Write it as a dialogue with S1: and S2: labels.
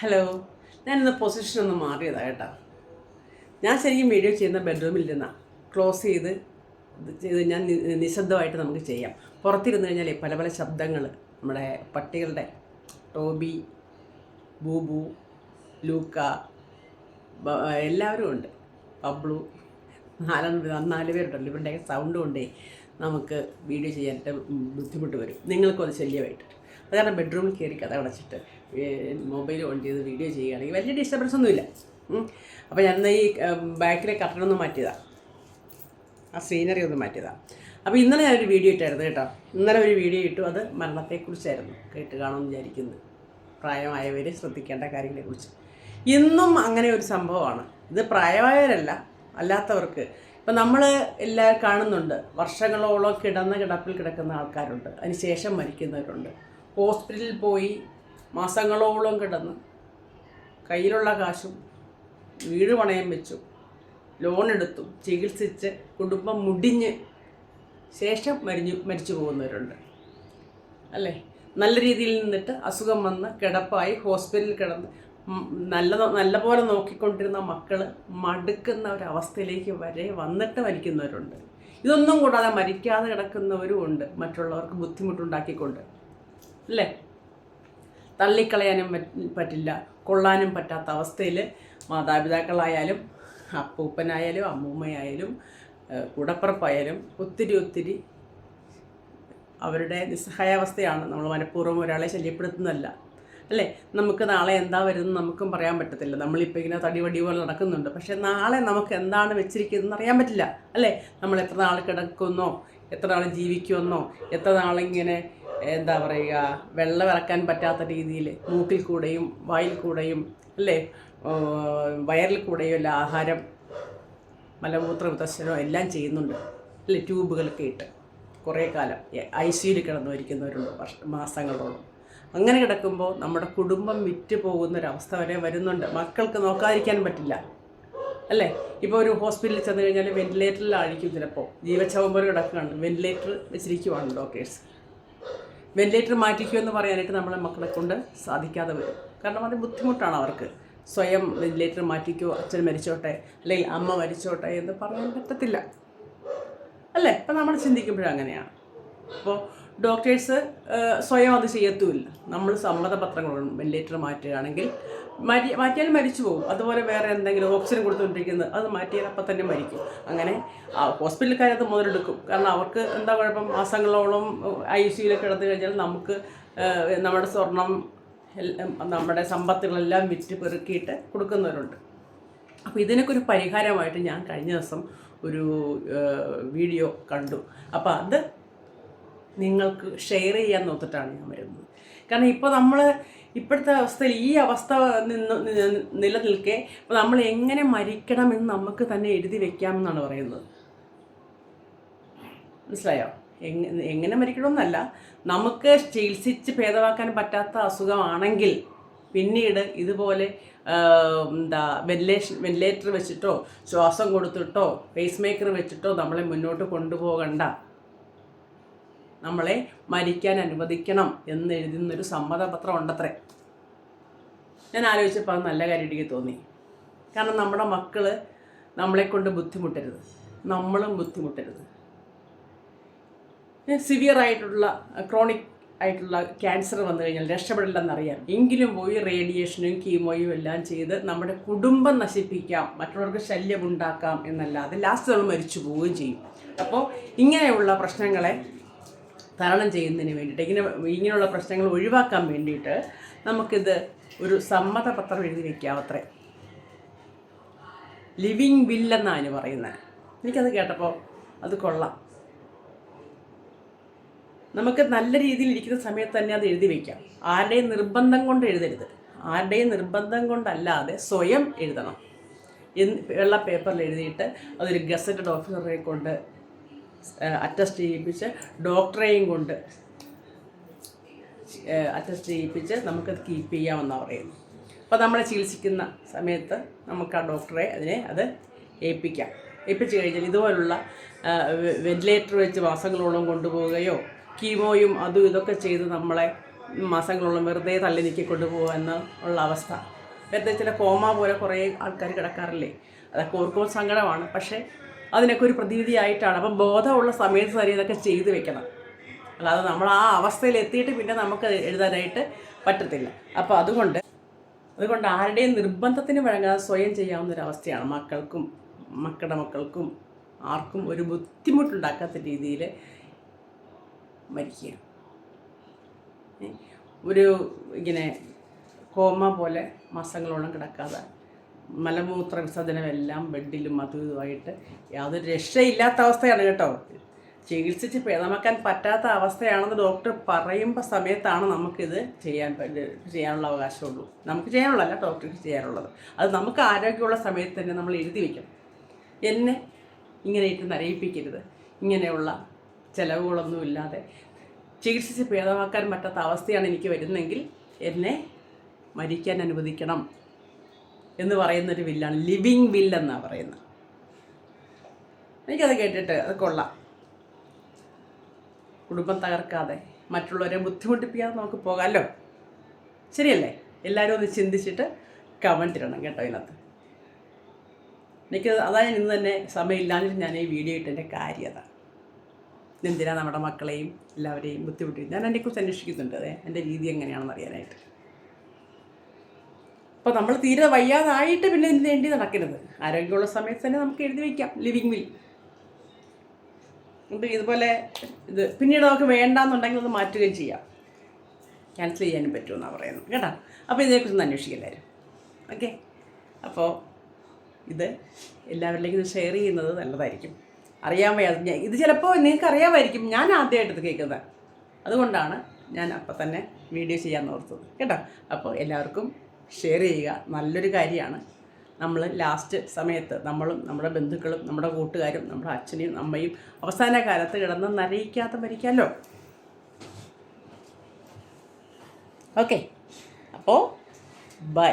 S1: Hello ഞാനിന്ന് position ഒന്ന് മാറിയതാണ് കേട്ടോ. ഞാൻ ശരിക്കും വീഡിയോ ചെയ്യുന്ന ബെഡ്റൂമിൽ ഇരുന്നാണ് ക്ലോസ് ചെയ്ത് ഇത് ഞാൻ നിശബ്ദമായിട്ട് നമുക്ക് ചെയ്യാം. പുറത്തിരുന്ന് കഴിഞ്ഞാൽ പല പല ശബ്ദങ്ങൾ നമ്മുടെ പട്ടികളുടെ ടോബി ബൂബു ലൂക്ക എല്ലാവരും ഉണ്ട്. പബ്ലു നാലെണ്ണം നാല് പേരുണ്ടല്ലോ. ഇവരുടെയൊക്കെ സൗണ്ട് കൊണ്ടേ നമുക്ക് വീഡിയോ ചെയ്യാനായിട്ട് ബുദ്ധിമുട്ട് വരും. നിങ്ങൾക്കും അത് ശല്യമായിട്ട്. അത് കാരണം ബെഡ്റൂമിൽ കയറി കഥ അടച്ചിട്ട് മൊബൈൽ ഓൺ ചെയ്ത് വീഡിയോ ചെയ്യുകയാണെങ്കിൽ വലിയ ഡിസ്റ്റർബൻസ് ഒന്നുമില്ല. അപ്പോൾ ഞാൻ ഈ ബാക്കിലെ കട്ടൺ ഒന്ന് മാറ്റിയതാണ് ആ സീനറി ഒന്ന് മാറ്റിയതാണ് അപ്പോൾ ഇന്നലെ ഞാനൊരു വീഡിയോ ഇട്ടായിരുന്നു കേട്ടോ. ഇന്നലെ ഒരു വീഡിയോ ഇട്ടു. അത് മരണത്തെക്കുറിച്ചായിരുന്നു. കേട്ട് കാണുമെന്ന് വിചാരിക്കുന്നു. പ്രായമായവർ ശ്രദ്ധിക്കേണ്ട കാര്യങ്ങളെക്കുറിച്ച്. ഇന്നും അങ്ങനെ ഒരു സംഭവമാണ്. ഇത് പ്രായമായവരല്ല അല്ലാത്തവർക്ക്. ഇപ്പം നമ്മൾ എല്ലാവരും കാണുന്നുണ്ട്. വർഷങ്ങളോളം കിടന്ന കിടപ്പിൽ കിടക്കുന്ന ആൾക്കാരുണ്ട്. അതിനുശേഷം മരിക്കുന്നവരുണ്ട്. ഹോസ്പിറ്റലിൽ പോയി മാസങ്ങളോളം കിടന്ന് കയ്യിലുള്ള കാശും വീട് പണയം വെച്ചു. ലോൺ എടുത്തു. ചികിത്സിച്ച് കുടുംബം മുടിഞ്ഞ് ശേഷം മരിഞ്ഞു മരിച്ചു പോകുന്നവരുണ്ട്. അല്ലേ? നല്ല രീതിയിൽ നിന്നിട്ട് അസുഖം വന്ന് കിടപ്പായി ഹോസ്പിറ്റലിൽ കിടന്ന് നല്ല നല്ലപോലെ നോക്കിക്കൊണ്ടിരുന്ന മക്കൾ മടുക്കുന്ന ഒരവസ്ഥയിലേക്ക് വരെ വന്നിട്ട് മരിക്കുന്നവരുണ്ട്. ഇതൊന്നും കൂടാതെ മരിക്കാതെ കിടക്കുന്നവരും ഉണ്ട്. മറ്റുള്ളവർക്ക് ബുദ്ധിമുട്ടുണ്ടാക്കിക്കൊണ്ട്. അല്ലേ? തള്ളിക്കളയാനും പറ്റില്ല. കൊള്ളാനും പറ്റാത്ത അവസ്ഥയിൽ മാതാപിതാക്കളായാലും അപ്പൂപ്പനായാലും അമ്മൂമ്മയായാലും കൂടപ്പുറപ്പായാലും ഒത്തിരി ഒത്തിരി അവരുടെ നിസ്സഹായാവസ്ഥയാണ് നമ്മൾ മനഃപൂർവം ഒരാളെ ശല്യപ്പെടുത്തുന്നതല്ല. അല്ലേ? നമുക്ക് നാളെ എന്താ വരുന്നത് നമുക്കും പറയാൻ പറ്റത്തില്ല. നമ്മളിപ്പോൾ ഇങ്ങനെ തടിവടി പോലെ നടക്കുന്നുണ്ട്. പക്ഷേ നാളെ നമുക്ക് എന്താണ് വെച്ചിരിക്കുന്നതെന്ന് അറിയാൻ പറ്റില്ല. അല്ലേ? നമ്മൾ എത്ര നാൾ കിടക്കുന്നോ എത്ര നാൾ ജീവിക്കുമെന്നോ എത്ര നാളിങ്ങനെ എന്താ പറയുക വെള്ളം ഇറക്കാൻ പറ്റാത്ത രീതിയിൽ മൂക്കിൽ കൂടെയും വായിൽ കൂടെയും അല്ലേ? വയറിൽ കൂടെയും എല്ലാം ആഹാരം മലമൂത്ര വിതർശനവും എല്ലാം ചെയ്യുന്നുണ്ട്. അല്ലേ? ട്യൂബുകളൊക്കെ ഇട്ട്. കുറേ കാലം ഐ സിയിൽ കിടന്നു ഇരിക്കുന്നവരുണ്ട് വർഷ മാസങ്ങളോളം. അങ്ങനെ കിടക്കുമ്പോൾ നമ്മുടെ കുടുംബം വിറ്റ് പോകുന്നൊരവസ്ഥ വരെ വരുന്നുണ്ട്. മക്കൾക്ക് നോക്കാതിരിക്കാൻ പറ്റില്ല. അല്ലേ? ഇപ്പോൾ ഒരു ഹോസ്പിറ്റലിൽ ചെന്ന് കഴിഞ്ഞാൽ വെന്റിലേറ്ററിലായിരിക്കും ചിലപ്പോൾ. ജീവച്ഛവം പോലെ കിടക്കുകയാണ് വെന്റിലേറ്റർ വെച്ചിരിക്കുവാണ് ഡോക്ടേഴ്സ്. വെന്റിലേറ്റർ മാറ്റിക്കുമെന്ന് പറയാനായിട്ട് നമ്മളെ മക്കളെ കൊണ്ട് സാധിക്കാതെ വരും. കാരണം അത് ബുദ്ധിമുട്ടാണ് അവർക്ക്. സ്വയം വെന്റിലേറ്റർ മാറ്റിക്കോ അച്ഛൻ മരിച്ചോട്ടെ അല്ലെങ്കിൽ അമ്മ മരിച്ചോട്ടെ എന്ന് പറയാൻ പറ്റത്തില്ല. അല്ലേ? ഇപ്പം നമ്മൾ ചിന്തിക്കുമ്പോഴും അങ്ങനെയാണ്. അപ്പോൾ ഡോക്ടേഴ്സ് സ്വയം അത് ചെയ്യത്തുമില്ല. നമ്മൾ സമ്മതപത്രങ്ങൾ വെന്റിലേറ്റർ മാറ്റുകയാണെങ്കിൽ മാറ്റി മാറ്റിയാൽ മരിച്ചു പോകും. അതുപോലെ വേറെ എന്തെങ്കിലും ഓപ്ഷൻ കൊടുത്തുകൊണ്ടിരിക്കുന്നത് അത് മാറ്റിയാൽ അപ്പം തന്നെ മരിക്കും. അങ്ങനെ ഹോസ്പിറ്റലുകാരത് മുതലെടുക്കും. കാരണം അവർക്ക് എന്താ കുഴപ്പം? മാസങ്ങളോളം ഐ സിയിൽ കിടന്നു കഴിഞ്ഞാൽ നമുക്ക് നമ്മുടെ സ്വർണം നമ്മുടെ സമ്പത്തുകളെല്ലാം വിറ്റ് പെറുക്കിയിട്ട് കൊടുക്കുന്നവരുണ്ട്. അപ്പോൾ ഇതിനൊക്കെ ഒരു പരിഹാരമായിട്ട് ഞാൻ കഴിഞ്ഞ ദിവസം ഒരു വീഡിയോ കണ്ടു. അപ്പോൾ അത് നിങ്ങൾക്ക് ഷെയർ ചെയ്യാൻ നോക്കിയിട്ടാണ് ഞാൻ വരുന്നത്. കാരണം ഇപ്പോൾ നമ്മൾ ഇപ്പോഴത്തെ അവസ്ഥയിൽ ഈ അവസ്ഥ നിന്ന് നിലനിൽക്കെ അപ്പോൾ നമ്മൾ എങ്ങനെ മരിക്കണമെന്ന് നമുക്ക് തന്നെ എഴുതി വെക്കാമെന്നാണ് പറയുന്നത്. മനസ്സിലായോ? എങ്ങനെ എങ്ങനെ മരിക്കണമെന്നല്ല നമുക്ക് ചികിത്സിച്ച് ഭേദമാക്കാൻ പറ്റാത്ത അസുഖമാണെങ്കിൽ പിന്നീട് ഇതുപോലെ എന്താ വെന്റിലേഷൻ വെന്റിലേറ്റർ വെച്ചിട്ടോ ശ്വാസം കൊടുത്തിട്ടോ പേസ് മേക്കർ വെച്ചിട്ടോ നമ്മളെ മുന്നോട്ട് കൊണ്ടുപോകണ്ട. നമ്മളെ മരിക്കാൻ അനുവദിക്കണം എന്ന് എഴുതുന്നൊരു സമ്മതപത്രം ഉണ്ടത്രേ. ഞാൻ ആലോചിച്ചപ്പോൾ അത് നല്ല കാര്യം എനിക്ക് തോന്നി. കാരണം നമ്മുടെ മക്കൾ നമ്മളെ കൊണ്ട് ബുദ്ധിമുട്ടരുത്. നമ്മളും ബുദ്ധിമുട്ടരുത്. സിവിയർ ആയിട്ടുള്ള ക്രോണിക് ആയിട്ടുള്ള ക്യാൻസർ വന്നു കഴിഞ്ഞാൽ രക്ഷപ്പെടില്ലെന്നറിയാം. എങ്കിലും പോയി റേഡിയേഷനും കീമോയും എല്ലാം ചെയ്ത് നമ്മുടെ കുടുംബം നശിപ്പിക്കാം മറ്റുള്ളവർക്ക് ശല്യമുണ്ടാക്കാം എന്നല്ലാതെ ലാസ്റ്റ് നമ്മൾ മരിച്ചു പോവുകയും ചെയ്യും. അപ്പോൾ ഇങ്ങനെയുള്ള പ്രശ്നങ്ങളെ തരണം ചെയ്യുന്നതിന് വേണ്ടിയിട്ട് ഇങ്ങനെ ഇങ്ങനെയുള്ള പ്രശ്നങ്ങൾ ഒഴിവാക്കാൻ വേണ്ടിയിട്ട് നമുക്കിത് ഒരു സമ്മതപത്രം എഴുതി വയ്ക്കാവത്രേ ലിവിങ് വിൽ എന്നാണ് അതിന് പറയുന്നത്. എനിക്കത് കേട്ടപ്പോൾ അത് കൊള്ളാം. നമുക്ക് നല്ല രീതിയിൽ ഇരിക്കുന്ന സമയത്ത് തന്നെ അത് എഴുതി വയ്ക്കാം ആരുടെയും നിർബന്ധം കൊണ്ട് എഴുതരുത്. ആരുടെയും നിർബന്ധം കൊണ്ടല്ലാതെ സ്വയം എഴുതണം. എന്ന് വെള്ള പേപ്പറിൽ എഴുതിയിട്ട് അതൊരു ഗസറ്റഡ് ഓഫീസറെ കൊണ്ട് അറ്റസ്റ്റ് ചെയ്യിപ്പിച്ച് ഡോക്ടറേയും കൊണ്ട് അറ്റസ്റ്റ് ചെയ്യിപ്പിച്ച് നമുക്കത് കീപ്പ് ചെയ്യാമെന്നാണ് പറയുന്നത്. അപ്പോൾ നമ്മളെ ചികിത്സിക്കുന്ന സമയത്ത് നമുക്ക് ആ ഡോക്ടറെ അതിനെ അത് ഏൽപ്പിക്കാം. ഏൽപ്പിച്ച് കഴിഞ്ഞാൽ ഇതുപോലുള്ള വെന്റിലേറ്റർ വെച്ച് മാസങ്ങളോളം കൊണ്ടുപോവുകയോ കീമോയും അതും ഇതൊക്കെ ചെയ്ത് നമ്മളെ മാസങ്ങളോളം വെറുതെ തള്ളി നീക്കി കൊണ്ടുപോകുക എന്ന് ഉള്ള അവസ്ഥ. വെറുതെ ചില കോമ പോലെ കുറേ ആൾക്കാർ കിടക്കാറില്ലേ? അതൊക്കെ ഓർക്കുമ്പോൾ സങ്കടമാണ്. പക്ഷേ അതിനൊക്കെ ഒരു പ്രതിവിധിയായിട്ടാണ് അപ്പം ബോധമുള്ള സമയത്ത് തന്നെ ഇതൊക്കെ ചെയ്തു വെക്കണം. അല്ലാതെ നമ്മൾ ആ അവസ്ഥയിൽ എത്തിയിട്ട് പിന്നെ നമുക്ക് എഴുതാനായിട്ട് പറ്റത്തില്ല. അപ്പോൾ അതുകൊണ്ട് അതുകൊണ്ട് ആരുടെയും നിർബന്ധത്തിന് വഴങ്ങാതെ സ്വയം ചെയ്യാവുന്ന ഒരു അവസ്ഥയാണ് മക്കൾക്കും മക്കളുടെ മക്കൾക്കും ആർക്കും ഒരു ബുദ്ധിമുട്ടുണ്ടാക്കാത്ത രീതിയിൽ മരിക്കുക. ഒരു ഇങ്ങനെ കോമ പോലെ മാസങ്ങളോളം കിടക്കാതെ മലമൂത്ര വിസർജനം എല്ലാം ബെഡിലും അതും ഇതുമായിട്ട് യാതൊരു രക്ഷയില്ലാത്ത അവസ്ഥയാണ് കേട്ടോ. ചികിത്സിച്ച് ഭേദമാക്കാൻ പറ്റാത്ത അവസ്ഥയാണെന്ന് ഡോക്ടർ പറയുമ്പോൾ സമയത്താണ് നമുക്കിത് ചെയ്യാൻ ചെയ്യാനുള്ള അവകാശമുള്ളൂ. നമുക്ക് ചെയ്യാനുള്ളതല്ല ഡോക്ടർക്ക് ചെയ്യാനുള്ളത്. അത് നമുക്ക് ആരോഗ്യമുള്ള സമയത്ത് തന്നെ നമ്മൾ എഴുതി വയ്ക്കണം എന്നെ ഇങ്ങനെ ഇട്ട് നരയിപ്പിക്കരുത്. ഇങ്ങനെയുള്ള ചിലവുകളൊന്നുമില്ലാതെ ചികിത്സിച്ച് ഭേദമാക്കാൻ പറ്റാത്ത അവസ്ഥയാണ് എനിക്ക് വരുന്നതെങ്കിൽ എന്നെ മരിക്കാൻ അനുവദിക്കണം. എന്ന് പറയുന്ന ഒരു വില്ലാണ്. ലിവിങ് വിൽ എന്നാണ് പറയുന്നത്. എനിക്കത് കേട്ടിട്ട് അത് കൊള്ളാം. കുടുംബം തകർക്കാതെ മറ്റുള്ളവരെ ബുദ്ധിമുട്ടിപ്പിക്കാതെ നമുക്ക് പോകാമല്ലോ. ശരിയല്ലേ? എല്ലാവരും ഒന്ന് ചിന്തിച്ചിട്ട് കമന്റ് ഇടണം കേട്ടോ ഇതിനകത്ത്. എനിക്ക് അതാണ് ഇന്ന് തന്നെ സമയമില്ലാഞ്ഞിട്ട് ഞാൻ ഈ വീഡിയോ ഇട്ടതിന്റെ കാര്യം അതാണ് എന്തിനാ നമ്മുടെ മക്കളെയും എല്ലാവരെയും ബുദ്ധിമുട്ടി ഞാൻ അതിനെക്കുറിച്ച് അന്വേഷിക്കുന്നുണ്ട് അതെ. എന്റെ രീതി എങ്ങനെയാണെന്ന് അറിയാനായിട്ട്. അപ്പോൾ നമ്മൾ തീരെ വയ്യാതായിട്ട് പിന്നെ ഇതിന് വേണ്ടി നടക്കരുത്. ആരോഗ്യമുള്ള സമയത്ത് തന്നെ നമുക്ക് എഴുതി വയ്ക്കാം ലിവിങ് വിൽ ഇതുപോലെ ഇത് പിന്നീട് നമുക്ക് വേണ്ടാന്നുണ്ടെങ്കിൽ അത് മാറ്റുകയും ചെയ്യാം. ക്യാൻസൽ ചെയ്യാനും പറ്റുമെന്നാണ് പറയുന്നത്. കേട്ടോ? അപ്പോൾ ഇതിനെക്കുറിച്ച് ഒന്ന് അന്വേഷിക്കില്ലായിരുന്നു ഓക്കെ അപ്പോൾ ഇത് എല്ലാവരിലേക്കും ഷെയർ ചെയ്യുന്നത് നല്ലതായിരിക്കും. അറിയാൻ വയ്യാതെ ഇത് ചിലപ്പോൾ നിങ്ങൾക്ക് അറിയാമായിരിക്കും. ഞാൻ ആദ്യമായിട്ട് ഇത് കേൾക്കുന്നത്. അതുകൊണ്ടാണ് ഞാൻ അപ്പം തന്നെ വീഡിയോ ചെയ്യാൻ ഓർത്തത്. കേട്ടോ? അപ്പോൾ എല്ലാവർക്കും ഷെയർ ചെയ്യുക. നല്ലൊരു കാര്യമാണ്. നമ്മൾ ലാസ്റ്റ് സമയത്ത് നമ്മളും നമ്മുടെ ബന്ധുക്കളും നമ്മുടെ കൂട്ടുകാരും നമ്മുടെ അച്ഛനെയും അമ്മയും അവസാന കാലത്ത് കിടന്ന് നരയിക്കാതെ മരിക്കാമല്ലോ ഓക്കെ അപ്പോൾ ബൈ